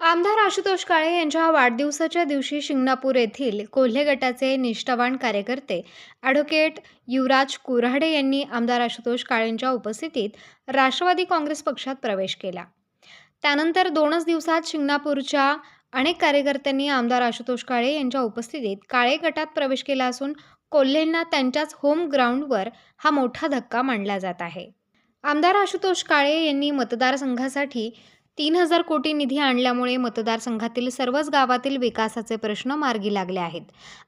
आमदार आशुतोष काळे यांच्या वाढदिवसाच्या दिवशी शिंगणापूर येथील कोल्हे गटाचे निष्ठावान कार्यकर्ते ॲडव्होकेट युवराज कुऱ्हाडे यांनी आमदार आशुतोष काळेंच्या उपस्थितीत राष्ट्रवादी काँग्रेस पक्षात प्रवेश केला. त्यानंतर दोनच दिवसात शिंगणापूरच्या अनेक कार्यकर्त्यांनी आमदार आशुतोष काळे यांच्या उपस्थितीत काळे गटात प्रवेश केला असून कोल्हेंना त्यांच्याच होम ग्राउंडवर हा मोठा धक्का मानला जात आहे. आमदार आशुतोष काळे यांनी मतदारसंघासाठी तीन हजार कोटी निधी आणल्यामुळे मतदारसंघातील सर्वच गावातील विकासाचे प्रश्न मार्गी लागले आहेत.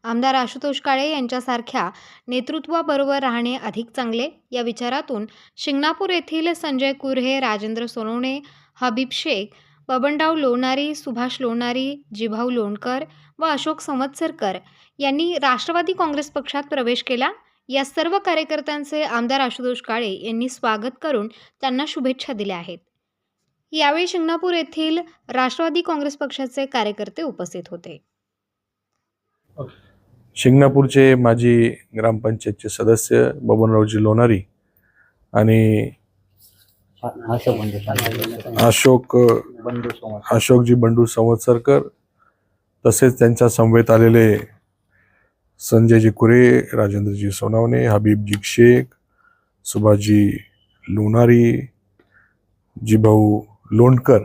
आमदार आशुतोष काळे यांच्यासारख्या नेतृत्वाबरोबर राहणे अधिक चांगले? या विचारातून शिंगणापूर येथील संजय कुरहे राजेंद्र सोनवणे हबीब शेख बबनराव लोणारी सुभाष लोणारी जिभाऊ लोणकर व अशोक संवत्सरकर यांनी राष्ट्रवादी काँग्रेस पक्षात प्रवेश केला? या सर्व कार्यकर्त्यांचे आमदार आशुतोष काळे यांनी स्वागत करून त्यांना शुभेच्छा दिल्या आहेत. यावेळी शिंगणापूर येथील राष्ट्रवादी काँग्रेस पक्षाचे कार्यकर्ते उपस्थित होते. शिंगणापूरचे माजी ग्रामपंचायतचे सदस्य बबनरावजी लोणारी आणि अशोक अशोकजी बंडू संवत्सरकर तसेच त्यांच्या समवेत आलेले संजयजी कुरे राजेंद्रजी सोनावणे हबीबजी शेख सुभाजी लोणारी जी भाऊ लोणकर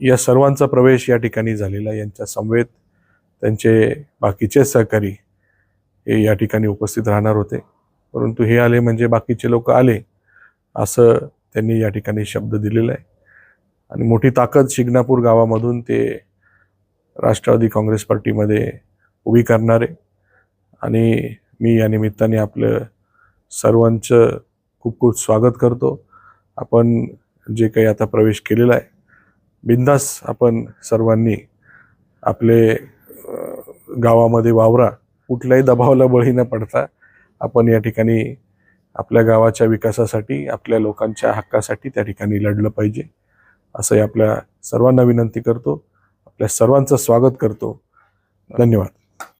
या सर्वांचा प्रवेश या ठिकाणी झालेला यांच्या समवेत त्यांचे बाकीचे सहकारी हे या ठिकाणी उपस्थित राहणार होते. परंतु हे आले म्हणजे बाकीचे लोक आले असं त्यांनी या ठिकाणी शब्द दिलेला आहे. आणि मोठी ताकद शिंगणापूर गावामधून ते राष्ट्रवादी काँग्रेस पार्टीमध्ये उभी करणारे. आणि मी या निमित्ताने आपलं सर्वांचं खूप खूप स्वागत करतो. आपण जे काही आता प्रवेश केलेला आहे. बिंदास आपण सर्वांनी आपले गावामध्ये वावरा कुठल्याही दबावाला बळी न पडता आपण या ठिकाणी आपल्या गावाच्या विकासासाठी आपल्या लोकांच्या हक्कासाठी त्या ठिकाणी लढलं पाहिजे. असंही आपल्या सर्वांना विनंती करतो. आपल्या सर्वांचं स्वागत करतो. धन्यवाद.